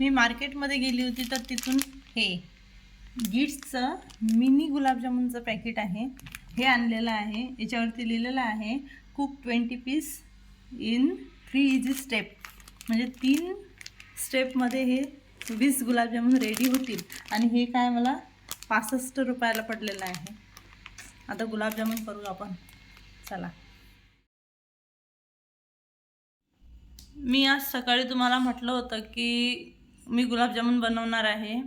मी मार्केटमध्ये गेली होती तर तिथून हे गिट्सचं मिनी गुलाबजामुनचं पॅकेट आहे. हे आणलेलं आहे. याच्यावरती लिहिलेलं आहे cook twenty piece in three easy step म्हणजे तीन स्टेपमध्ये हे वीस गुलाबजामुन रेडी होतील. आणि हे काय मला पासष्ट रुपयाला पडलेलं आहे. आता गुलाबजामुन करू आपण. चला. मी आज सकाळी तुम्हाला म्हटलं होतं की मी गुलाबजामुन बनवणार आहे.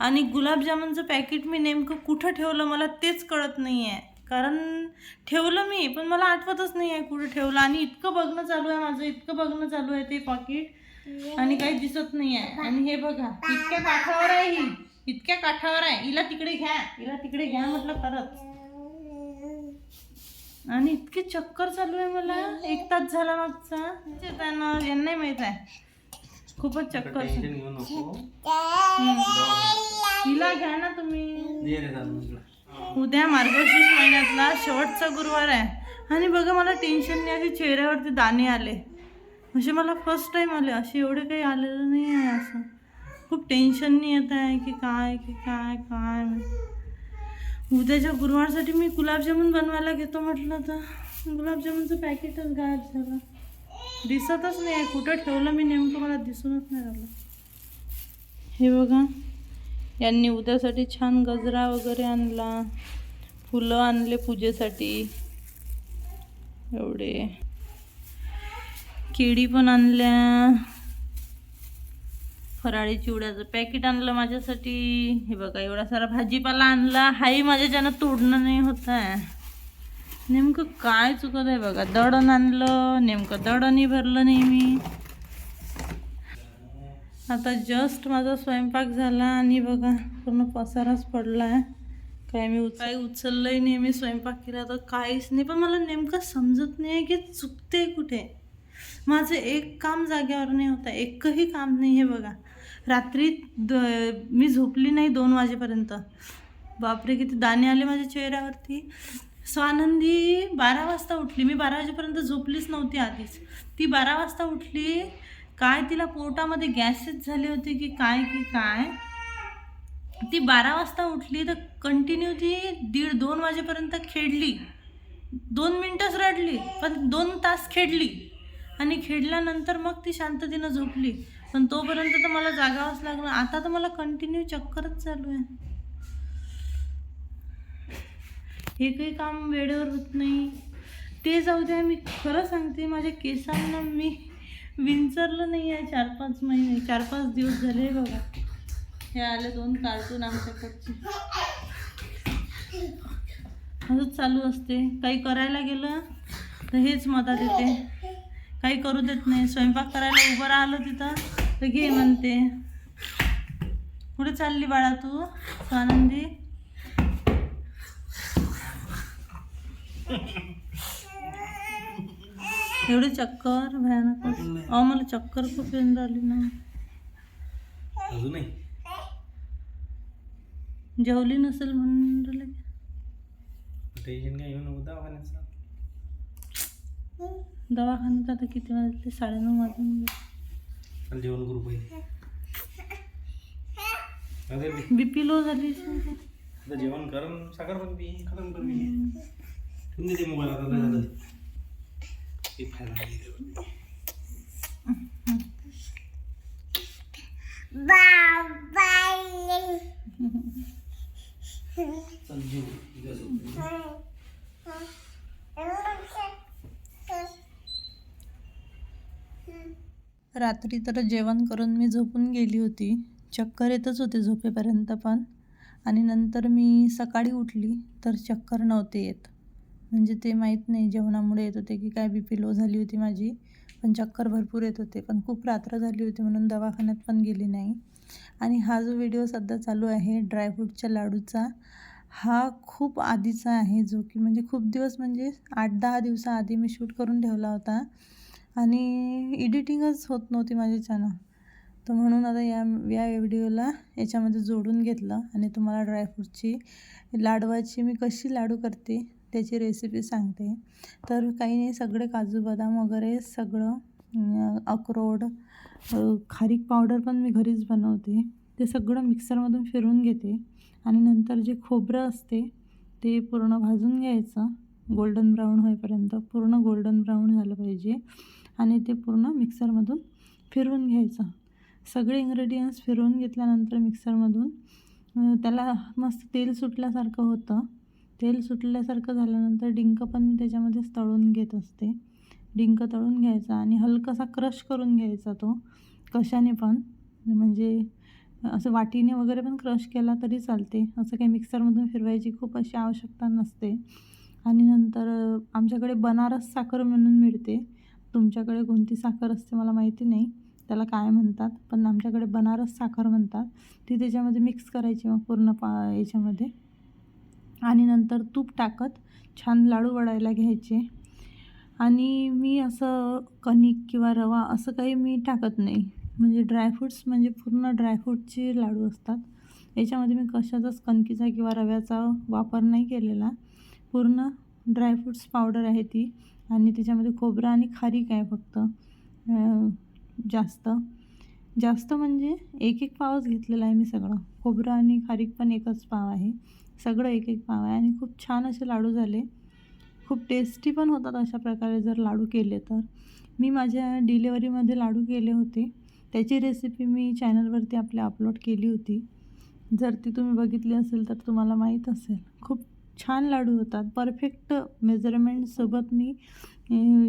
आणि गुलाबजामुनचं पॅकेट मी नेमकं कुठं ठेवलं मला तेच कळत नाही आहे कारण ठेवलं मी पण मला आठवतच नाही आहे कुठं ठेवलं. आणि इतकं बघणं चालू आहे माझं इतकं बघणं चालू आहे ते पॉकेट आणि काही दिसत नाही आहे आणि हे बघा इतक्या काठावर आहे ही. इतक्या काठावर आहे. हिला तिकडे घ्या. हिला तिकडे घ्या म्हटलं खरंच. आणि इतकी चक्कर चालू आहे मला. एक तास झाला मागचा. म्हणजे त्यांना यांनाही माहीत आहे. खूपच चक्कर टेन्शन चालू. घेऊ नको. हम्म. हिला घ्या ना तुम्ही. ये रे चालू इकडं. उद्या मार्गशीर्ष महिन्यातला शेवटचा गुरुवार आहे. आणि बघा मला टेन्शन नाही आली चेहऱ्यावरती दाणे आले. म्हणजे मला फर्स्ट टाइम आले. असे एवढे काही आलेलं नाही आहे असं. खूप टेन्शन नाही येत आहे की काय की काय काय. उद्याच्या गुरुवारसाठी मी गुलाबजामुन बनवायला घेतो म्हटलं तर. गुलाबजामुनचं पॅकेटच गायब झालं. दिसतच नाही. आहे कुठं ठेवलं मी नेमकं मला दिसूनच नाही राहिलं. हे बघा. यांनी उद्यासाठी छान गजरा वगैरे आणला. फुलं आणले पूजेसाठी. एवढे. केळी पण आणल्या. फराळी चिवड्याचं पॅकेट आणलं माझ्यासाठी. हे बघा एवढा सारा भाजीपाला आणला. हाही माझ्याच्यानं तोडणं नाही होत आहे नेमकं काय चुकत आहे बघा? दळण आणलं नेमकं दळणही भरलं नाही मी आता जस्ट माझा स्वयंपाक झाला आणि बघा पूर्ण पसाराच पडला आहे काय मी उच- काही उचललंही नाही मी स्वयंपाक केला तर काहीच नाही. पण मला नेमकं समजत नाही की चुकते कुठे. माझं एक काम जाग्यावर नाही होतं एकही काम नाही हे बघा. रात्री द मी झोपली नाही दोन वाजेपर्यंत. बापरे किती दाणे आले माझ्या चेहऱ्यावरती. स्वानंदी बारा वाजता उठली. मी बारा वाजेपर्यंत झोपलीच नव्हती आधीच. ती बारा वाजता उठली. काय तिला पोटामध्ये गॅसेस झाले होते की काय की काय? ती बारा वाजता उठली तर कंटिन्यू ती दीड दोन वाजेपर्यंत खेळली दोन मिनटंच रडली पण दोन तास खेळली आणि खेळल्यानंतर मग ती शांततेनं झोपली. पण तोपर्यंत तर मला जागावंच लागलं. आता तर मला कंटिन्यू चक्करच चालू आहे. एकही काम वेळेवर होत नाही. ते जाऊ द्या मी खरं सांगते माझ्या केसांना मी विंचरलं नाही आहे चार पाच महिने चार पाच दिवस झाले बघा. हे आले दोन कार्टून आमच्याकडचे. असंच चालू असते. काही करायला गेलं तर हेच मदत येते काही करू देत नाही. स्वयंपाक करायला उभं राहिलं तिथं तर घे म्हणते. कुठे चालली बाळा तू आनंदी एवढी चक्कर भयानक. अहो मला चक्कर खूप येऊन राहिली ना. अजूनही? जेवली नसेल म्हणून राहिले. टेन्शन काय घेऊ नको दवाखान्यात आता किती वाजले? साडेनऊ वाजून जेवण करू पहिले. बीपी लो झाली. जेवण कर न साखर पण पी खतम कर पी ते मोबाईल आता झालं ते फायदा चल उद्या झोप. रात्री तर जेवण करून मी झोपून गेली होती. चक्कर येतच होते झोपेपर्यंत पण. आणि नंतर मी सकाळी उठली तर चक्कर नव्हते येत. म्हणजे ते माहीत नाही जेवणामुळे येत होते की काय बी पी लो झाली होती माझी. पण चक्कर भरपूर येत होते. पण खूप रात्र झाली होती म्हणून दवाखान्यात पण गेली नाही. आणि हा जो व्हिडिओ सध्या चालू आहे ड्रायफ्रूटच्या लाडूचा हा खूप आधीचा आहे जो की म्हणजे खूप दिवस म्हणजे आठ दहा दिवसाआधी मी शूट करून ठेवला होता. आणि एडिटिंगच होत नव्हती माझ्याच्यानं तर म्हणून आता या या व्हिडिओला याच्यामध्ये जोडून घेतलं. आणि तुम्हाला ड्रायफ्रूटची लाडवाची मी कशी लाडू करते त्याची रेसिपी सांगते. तर काही नाही सगळे काजू बदाम वगैरे सगळं अक्रोड खारीक पावडर पण मी घरीच बनवते. ते सगळं मिक्सरमधून फिरून घेते. आणि नंतर जे खोबरं असते ते पूर्ण भाजून घ्यायचं. गोल्डन ब्राऊन होईपर्यंत पूर्ण गोल्डन ब्राऊन झालं पाहिजे. आणि ते पूर्ण मिक्सरमधून फिरवून घ्यायचं. सगळे इन्ग्रेडियंट्स फिरवून घेतल्यानंतर मिक्सरमधून त्याला मस्त तेल सुटल्यासारखं होतं. तेल सुटल्यासारखं झाल्यानंतर डिंक पण मी त्याच्यामध्येच तळून घेत असते. डिंक तळून घ्यायचा आणि हलकासा क्रश करून घ्यायचा तो कशाने पण. म्हणजे असं वाटीने वगैरे पण क्रश केला तरी चालते. असं काही मिक्सरमधून फिरवायची खूप अशी आवश्यकता नसते. आणि नंतर आमच्याकडे बनारस साखर म्हणून मिळते. तुमच्याकडे कोणती साखर असते मला माहिती नाही. त्याला काय म्हणतात? पण आमच्याकडे बनारस साखर म्हणतात. ती त्याच्यामध्ये मिक्स करायची मग पूर्ण पा याच्यामध्ये. आणि नंतर तूप टाकत छान लाडू वडायला घ्यायचे. आणि मी असं कणिक किंवा रवा असं काही मी टाकत नाही. म्हणजे ड्रायफ्रूट्स म्हणजे पूर्ण ड्रायफ्रूटचे लाडू असतात. याच्यामध्ये मी कशाचाच कणकीचा किंवा रव्याचा वापर नाही केलेला. पूर्ण ड्रायफ्रूट्स पावडर आहे ती. आणि त्याच्यामध्ये खोबरं आणि खारीक आहे फक्त. जास्त. जास्त म्हणजे एक एक पावच घेतलेला आहे मी सगळं. खोबरं आणि खारीक पण एकच पाव आहे. सगळं एक एक पाव आहे. आणि खूप छान असे लाडू झाले. खूप टेस्टी पण होतात अशा प्रकारे जर लाडू केले तर. मी माझ्या डिलेवरीमध्ये लाडू केले होते. त्याची रेसिपी मी चॅनलवरती आपल्या अपलोड केली होती. जर ती तुम्ही बघितली असेल तर तुम्हाला माहीत असेल. खूप छान लाडू होतात. परफेक्ट मेजरमेंटसोबत मी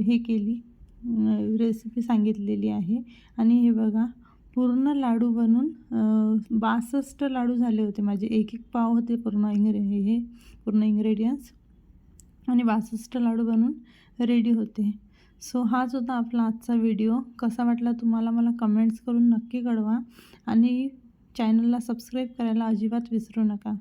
हे केली रेसिपी सांगितलेली आहे. आणि हे बघा पूर्ण लाडू बनून बासष्ट लाडू झाले होते. माझे एक एक पाव होते पूर्ण इंग्रे हे पूर्ण इंग्रेडियन्स आणि बासष्ट लाडू बनून रेडी होते. सो हाच होता आपला आजचा व्हिडिओ कसा वाटला तुम्हाला मला कमेंट्स करून नक्की कळवा. आणि चॅनलला सबस्क्राईब करायला अजिबात विसरू नका.